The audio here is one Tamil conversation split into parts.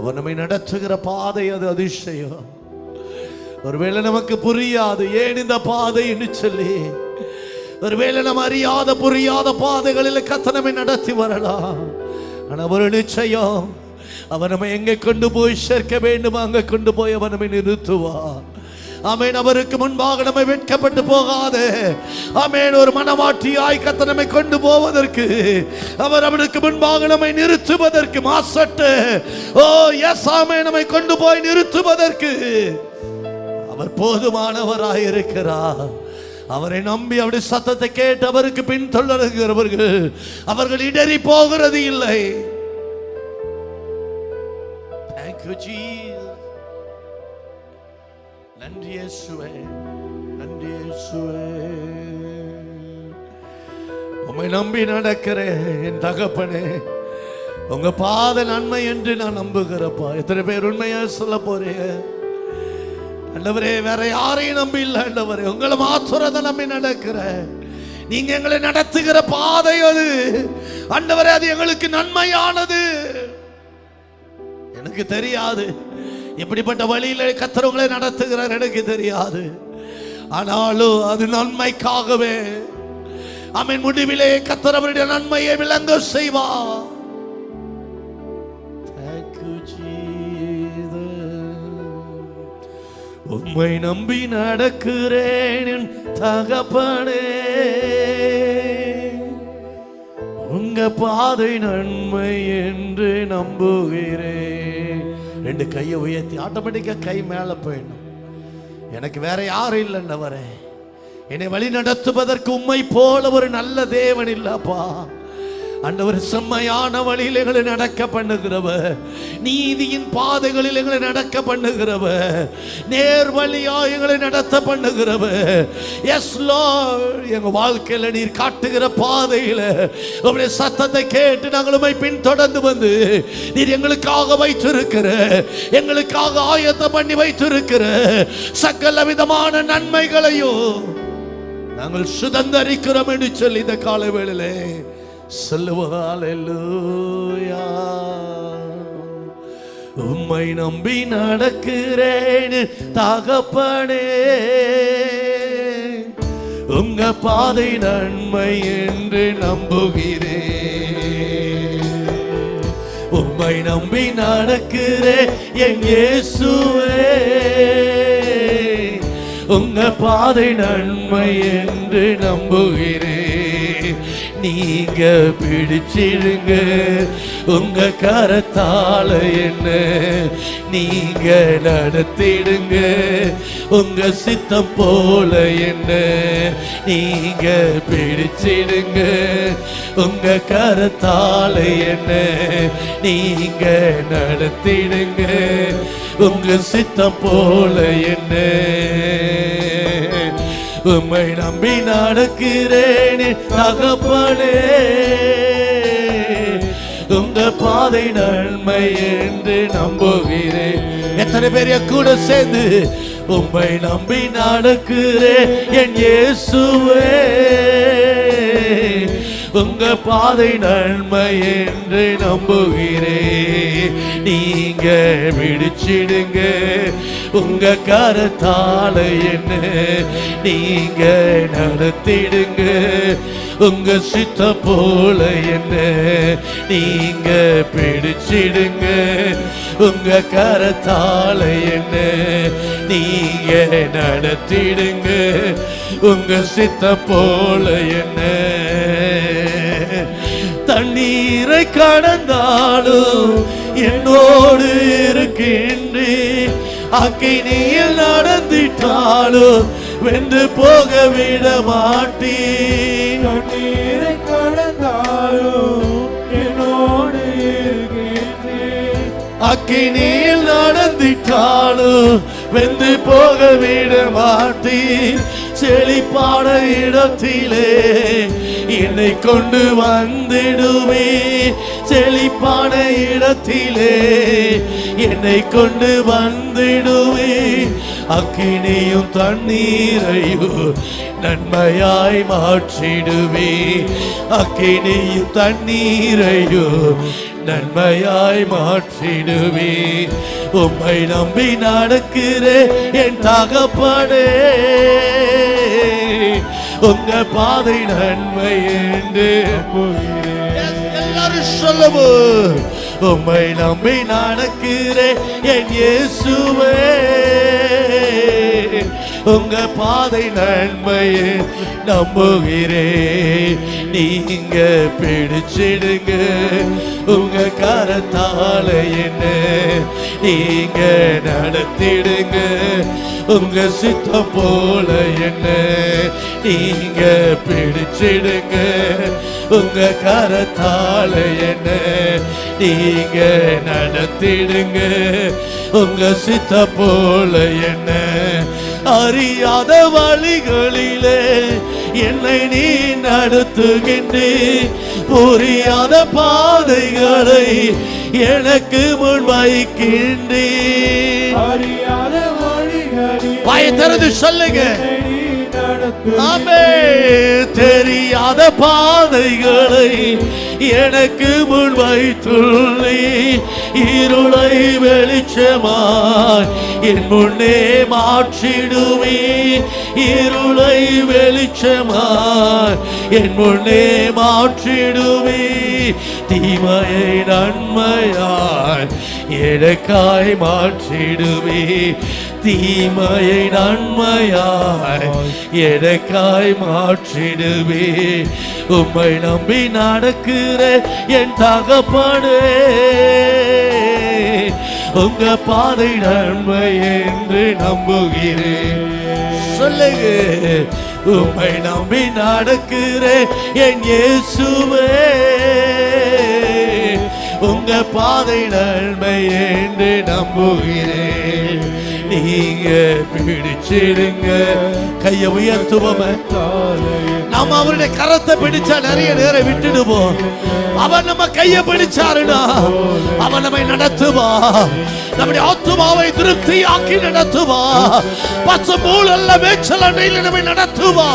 அவன் நம்மை நடத்துகிற பாதை அது அதிசயம். ஒருவேளை நமக்கு புரியாது ஏன் இந்த பாதை சொல்லி. ஒருவேளை நம்ம அறியாத புரியாத பாதைகளில் கத்தனமை நடத்தி வரலாம். ஆனால் ஒரு நிச்சயம் அவன் நம்ம எங்கே கொண்டு போய் சேர்க்க வேண்டும் அங்கே கொண்டு போய் அவன் நம்மை நிறுத்துவான் அமேன் அவருக்கு முன்பாக நம்மை வெட்கப்பட்டு போகாது. அமேன் ஒரு மனமாட்டியாய் கத்த நம்மை கொண்டு போவதற்கு அவர் அவனுக்கு முன்பாக நம்மை நிறுத்துவதற்கு மாசட்டு. ஓ எஸ் ஆமே நம்மை கொண்டு போய் நிறுத்துவதற்கு. அவர் போதுமானவராய் இருக்கிறார். அவரை நம்பி அவருடைய சத்தத்தை கேட்டு அவருக்கு பின்தொடர்கிறவர்கள் அவர்கள் இடறி போகிறது இல்லை. Thank you, Jesus. நன்றி இயேசுவே நன்றி இயேசுவே உம்மை நம்பி நடக்கிறேன் என் தகப்பனே உங்க பாத நன்மை என்று நான் நம்புகிறப்பா. எத்தனை பேர் உண்மையா சொல்ல போறீங்க? ஆண்டவரே வேற யாரையும் நம்பி இல்லை ஆண்டவரே. உங்களை மாத்திரத்தை நம்பி நடக்கிறேன். நீங்க எங்களை நடத்துகிற பாதை அது. ஆண்டவரே அது எங்களுக்கு நன்மையானது. எனக்கு தெரியாது. எப்படிப்பட்ட வழியில கத்தரவங்களை நடத்துகிறார் எனக்கு தெரியாது. ஆனாலும் அது நன்மைக்காகவே. அவன் முடிவிலே கத்தரவருடைய நன்மையை விளங்க செய்வார் உம்மை நம்பி நடக்கிறேன் தகப்பனே. உங்க பாதை நன்மை என்று நம்புகிறேன். ரெண்டு கையை உயர்த்தி ஆட்டோமேட்டிக்காக கை மேலே போயிடணும். எனக்கு வேற யாரும் இல்லைன்னவரே என்னை வழி நடத்துவதற்கு உண்மை போல ஒரு நல்ல தேவன் இல்லப்பா. அண்டவர் செம்மையான வழியில் எங்களை நடக்க பண்ணுகிறவ நீதியின் பாதைகளில் எங்களை நடக்க பண்ணுகிறவ நேர் வழியா எங்களை நடத்த பண்ணுகிறவ எஸ் லோ எங்க வாழ்க்கையில நீர் காட்டுகிற பாதையில உங்களுடைய சத்தத்தை கேட்டு நாங்கள் உண்மை பின்தொடர்ந்து வந்து நீர் எங்களுக்காக வைத்திருக்கிற எங்களுக்காக ஆயத்தம் பண்ணி வைத்திருக்கிற சகல விதமான நன்மைகளையும் நாங்கள் சுதந்தரிக்கிறோம் என்று சொல்லி இந்த கால வேளையிலே சொல்லுவாலூயா உம்மை நம்பி நடக்கிறேன் தகப்பனே. உங்க பாதை நன்மை என்று நம்புகிறேன். உம்மை நம்பி நடக்கிறேன் என் இயேசுவே. உங்க பாதை நன்மை என்று நம்புகிறேன். நீங்க பிடிச்சிடுங்க. உங்க கரத்தால என்ன நீங்க நடத்திடுங்க. உங்க சித்தம் போல என்ன நீங்க பிடிச்சிடுங்க. உங்க கரத்தால என்ன நீங்க நடத்திடுங்க. உங்க சித்தம் போல என்ன உம்மை நம்பி நடக்கிறேன் தகப்பனே. உங்க பாதை நன்மை என்று நம்புகிறேன். எத்தனை பேர் கூட சேர்ந்து உம்மை நம்பி நடக்கிறேன் என் இயேசுவே. உங்க பாதை நன்மை என்று நம்புகிறேன். நீங்க விடிச்சிடுங்க. உங்க கருத்தால என்ன நீங்க நடத்திடுங்க. உங்க சித்த போல என்ன நீங்க பிடிச்சிடுங்க. உங்க கரத்தால என்ன நீங்க நடத்திடுங்க. உங்க சித்த போல என்ன தண்ணீரை கடந்தாலும் என்னோடு இருக்கின்றேன். அக்கினியில் நடந்திட்டாலும் வென்று போக விட மாட்டேன் கண்ணீரை கடந்தாலும் என்னோடு அக்கினியில் நடந்திட்டாலும் வெந்து போக விட மாட்டேன் செழிப்பான இடத்திலே என்னை கொண்டு வந்திடுவே செழிப்பான இடத்திலே என்னை கொண்டு வந்திடுவே. அக்கினியும் தண்ணீரையும் நன்மையாய் மாற்றிடுவே. அக்கினியும் தண்ணீரையும் நன்மையாய் மாற்றிடுவே. உம்மை நம்பி நடக்கிற என் தகப்படே உங்க பாதை நன்மை என்று எல்லாரும் சொல்லவும். உம்மை நம்பி நடக்கிறேன் என் இயேசுவே. உங்க பாதை நன்மையை நம்புகிறேன் நீங்க பிடிச்சிடுங்க. உங்க கரத்தால என்ன நீங்க நடத்திடுங்க. உங்க சித்தம் போல என்ன நீங்க பிடிச்சிடுங்க. உங்க கரத்தால என்ன நீங்க நடத்திடுங்க. உங்க சித்த போல என்ன? அறியாத வழிகளிலே என்னை நீ நடத்துகின்றே. புரியாத பாதைகளை எனக்கு முன் வைக்கின்றே. அறியாத வழிகளில் வாயை திறந்து சொல்லுங்க. ஆமே தெரியாத பாதைகளை எனக்கு முன் வைத்துள்ளே. இருளை வெளிச்சமாய் என் முன்னே மாற்றிடுவே இருளை வெளிச்சமாய் என் முன்னே மாற்றிடுவே தீமையை நன்மையாய் எனக்காய் மாற்றிடுவே தீமையை நன்மையாய் எனக்காய் மாற்றிடுவே உம்மை நம்பி நடக்கிற என் தகப்பனே. உங்க பாதை நன்மை என்று நம்புகிறேன். சொல்லுங்க உம்மை நம்பி நடக்கிறேன் என் இயேசுவே. உங்க பாதை நன்மை என்று நம்புகிறேன். நீங்க பிடிச்சிடுங்க. கையை காலையில் நாம அவருடைய கரத்தை பிடிச்சா நிறைய நேரம் விட்டுடுவோம். அவன் நம்ம கையை பிடிச்சாருன்னா அவன் நம்மை நடத்துவா. நம்முடைய ஆத்துமாவை திருப்தியாக்கி நடத்துவா. பசு மூலல்ல மேய்ச்சல் அண்டையில் நம்மை நடத்துவா.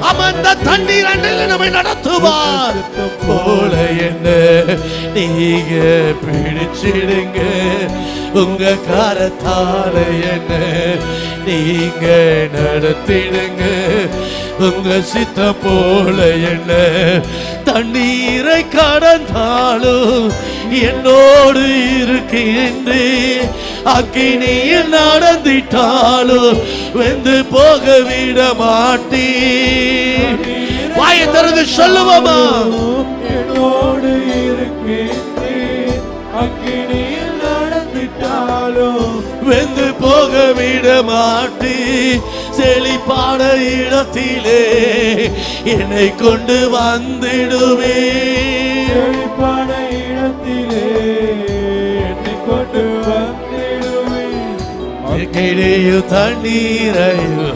அமர்ந்த தண்ணீர் அண்டையில் நம்மை நடத்துவா. போல என்ன நீங்க பிடிச்சிடுங்க. உங்க காரத்தால என்ன நீங்க நடத்திடுங்க. உங்க சித்த போல என்ன? தண்ணீரை கடந்தாலும் என்னோடு இருக்கின்றே. அக்கினியில் நடந்திட்டாலும் வெந்து போக விட மாட்டேன். வாயை திறந்து சொல்லுவோமா என்னோடு இருக்கின்றேன். அக்கினியில் நடந்துட்டாலும் வெந்து போக விட மாட்டே செழிப்பான இடத்திலே என்னை கொண்டு வந்திடுவே செழிப்பான இடத்திலே என்னை கொண்டு வந்திடுவேன் கிடையு தண்ணீரையோ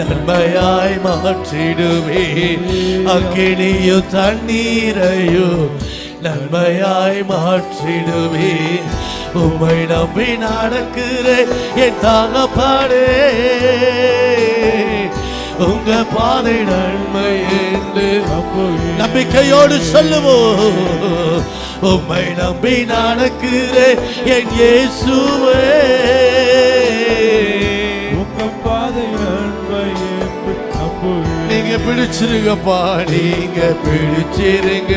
நன்மையாய் மாற்றிடுவே அக்கினியு தண்ணீரையோ நன்மையாய் மாற்றிடுவே உம்மை நம்பி நடக்கிற என் தகப்பாடே உங்க பாதை நன்மை என்று. நம்பிக்கையோடு சொல்லுவோம் உம்மை நம்பி நடக்கிற என் இயேசுவே உங்க பாதை நன்மை. நீங்க பிடிச்சிருங்கப்பா நீங்க பிடிச்சிருங்க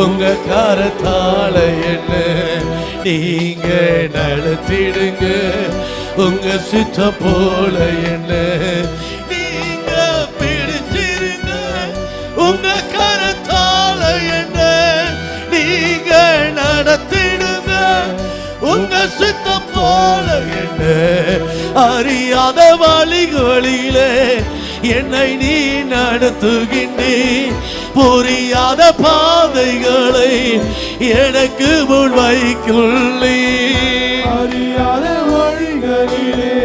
உங்க கரத்தால என்ன நீங்க நடத்திடுங்க. உங்க சித்த போல என்ன நீங்க பிடிச்சிருங்க. உங்க கரத்தால என்ன நீங்க நடத்திடுங்க. உங்க சித்த போல என்ன அறியாத வழி வழியிலே என்னை நீ நடத்துகின்றே. புரியாத பாதைகளை எனக்கு முன் வைக்குள்ளே அறியாத வழிகளிலே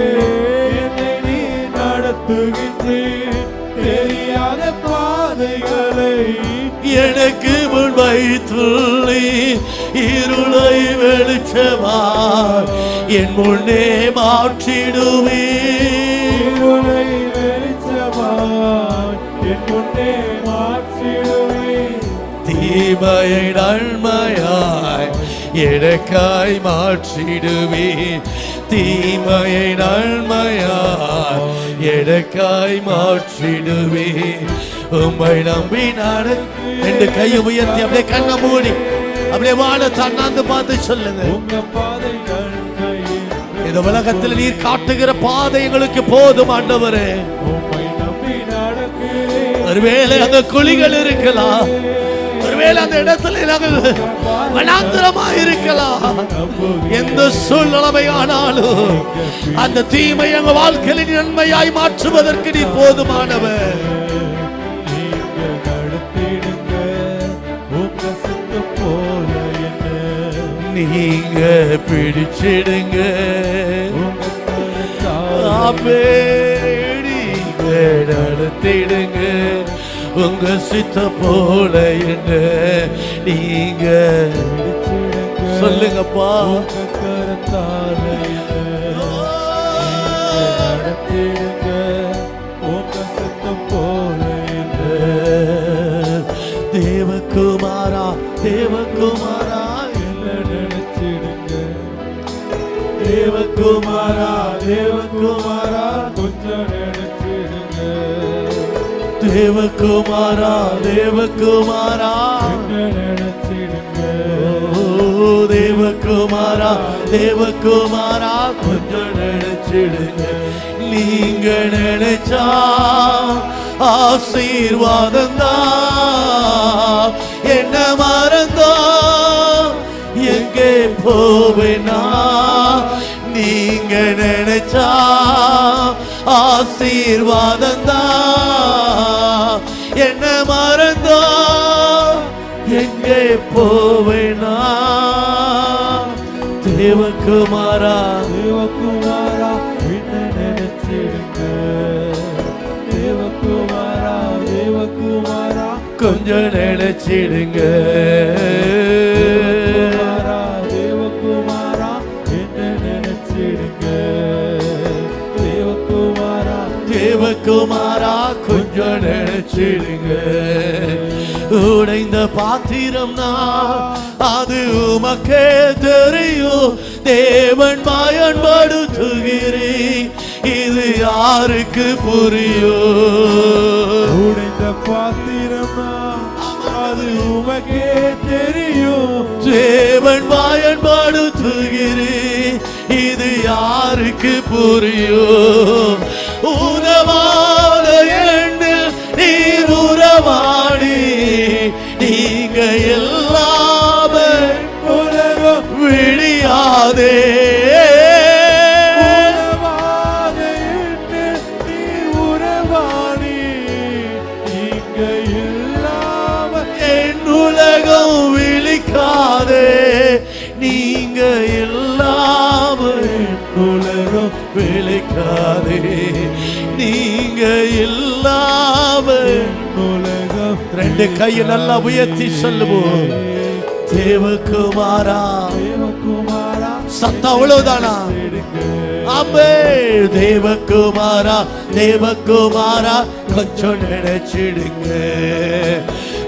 என்னை நீ நடத்துகின்றேன். தெரியாத பாதைகளை எனக்கு முன் வைத்துள்ளி இருளை வெளிச்சமாய் என் முன்னே மாற்றிடுவே இருளை தீமையை நன்மையாய் எனக்காய் மாற்றிடுவே தீமையை நன்மையாய் எனக்காய் மாற்றிடுவே உம்மை நம்பி நட. ரெண்டு கையை உயர்த்தி அப்படியே கண்ணை மூடி அப்படியே வாழ தன்னாந்து பார்த்து சொல்லுங்க. இந்த உலகத்தில் நீர் காட்டுகிற பாதை எங்களுக்கு போதும் ஆண்டவரே. உம்மை நம்பி நடக்கிறேன் ஒருவேளை அங்க குழிகள் இருக்கலாம். ஒருவேளை அந்த இடத்துல நாங்கள் வனாந்திரமா இருக்கலாம். எந்த சூழ்நிலைமை ஆனாலும் அந்த தீமை எங்க வாழ்க்கையில் நன்மையாய் மாற்றுவதற்கு நீ போதுமானவர். நீங்க பிடிச்சிடுங்க. உங்க ஆமே, நடத்திடுங்க உங்க சித்த போல என்ன நீங்க. சொல்லுங்கப்பா உங்க தேவகுமாரா தேவகுமாரா. ஓ தேவகுமாரா தேவகுமாரா. கொஞ்சம் நினைச்சிடுங்க. நீங்க நினைச்சா ஆசீர்வாதம் தான் என்ன மறந்தா? எங்கே போவேனா? நீங்க நினைச்சா ஆசீர்வாதம் தான் தேவகுமாரா தேவகுமாரா என்ன நினைச்சிடுங்க தேவகுமாரா தேவகுமாரா கொஞ்சம் நினைச்சிடுங்க. குமாரா தேவகுமாரா என்ன நினைச்சிடுங்க. தேவகுமாரா தேவகுமாரா கொஞ்சம் நினைச்சிடுங்க. உடைந்த பாத்திரம்னா அது உமக்கே தெரியும். தேவன் பயன்படுத்துகிறேன் இது யாருக்கு புரியும் உடைந்த பாத்திரமா அது உமக்கே தெரியும். தேவன் பயன்படுத்துகிறேன் இது யாருக்கு புரியும் நீங்க ரெண்டு கையை நல்லா உயர்த்தி சொல்லுவோம். தேவகுமாரா தேவகுமாரா சத்தம் அவ்வளவுதானா? அம்பே தேவகுமாரா தேவகுமாரா கொஞ்சம் நினைச்சிடுங்க.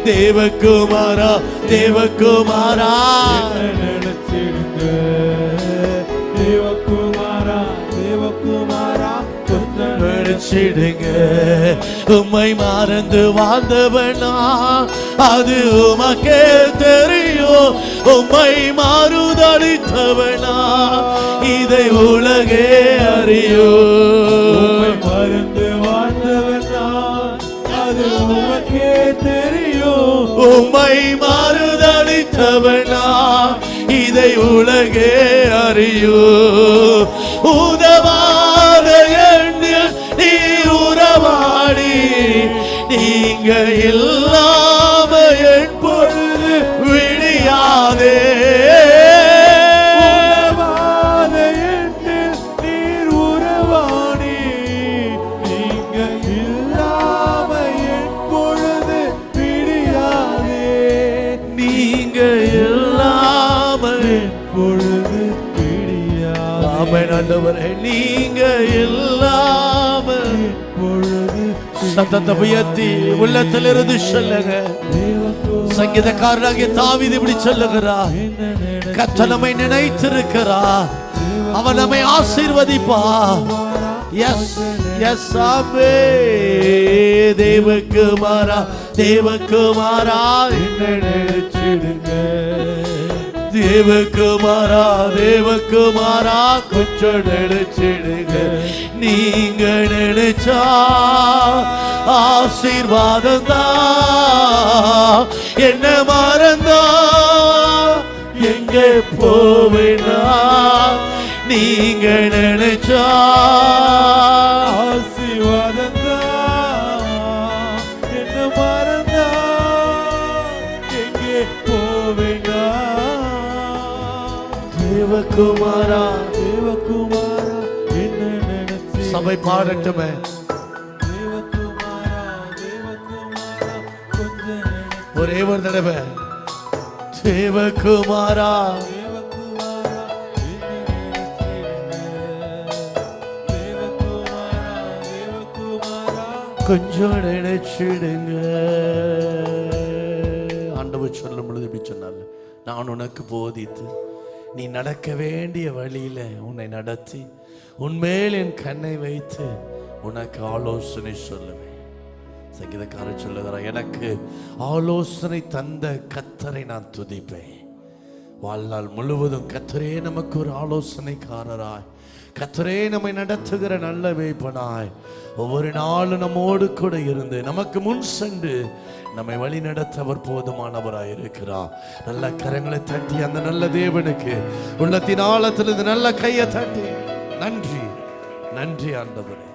தேவகுமாரா தேவகுமாரா நினைச்சிடுங்க உம்மை மறந்து வாழ்ந்தவனா அது உமக்கே தெரியும். உம்மை மாறுதளித்தவனா இதை உலகே அறியும். மறந்து வாழ்ந்தவன் அது உமக்கே தெரியும். உம்மை மாறுதளித்தவனா இதை உலகே அறியோ உதவாத நீங்க சத்தத்தை உயர்த்தி உள்ளத்திலிருந்து சொல்லுங்க. சங்கீதக்காரனாகிய தாவீது இப்படி சொல்லுகிறா. கத்த நம்மை நினைத்திருக்கிறா. அவன் நம்மை ஆசீர்வதிப்பா. எஸ் எஸ் ஆமே. தேவக்குமாரா தேவக்குமாரா என்ன நினைச்சிடுங்க தேவகுமாரா தேவகுமாரா கொஞ்சம் நினைச்சிடுங்க. நீங்க நினைச்சா ஆசீர்வாதம் தான் என்ன மறந்தா? எங்க போவேனா? நீங்க நினைச்சா தேவகுமாரா தேவகுமாரா என்ன நினைச்சு சபை பாடட்டுமே. தேவகுமாரா தேவகுமாரா கொஞ்சம் ஒரே ஒரு தடவை. தேவகுமாரா கொஞ்சம் நினைச்சிடுங்க. ஆண்டவர் சொல்லும் பொழுது இப்படி சொன்னார் நான் உனக்கு போதித்து நீ நடக்க வேண்டிய வழியில் உன்னை நடத்தி உன்மேல் என் கண்ணை வைத்து உனக்கு ஆலோசனை சொல்லுவேன். சங்கீதக்காரர் சொல்லுகிறார் எனக்கு ஆலோசனை தந்த கத்தரை நான் துதிப்பேன். வாழ்நாள் முழுவதும் கத்தரே நமக்கு ஒரு ஆலோசனைக்காரராய். கத்தரே நம்மை நடத்துகிற நல்ல வேப்பனாய் ஒவ்வொரு நாளும் நம்மோடு கூட இருந்து நமக்கு முன் சென்று நம்மை வழி நடத்த அவர் போதுமானவராய் இருக்கிறார். நல்ல கரங்களை தட்டி அந்த நல்ல தேவனுக்கு உள்ளத்தின் ஆழத்தில் இந்த நல்ல கையை தட்டி நன்றி நன்றி ஆண்டவரே.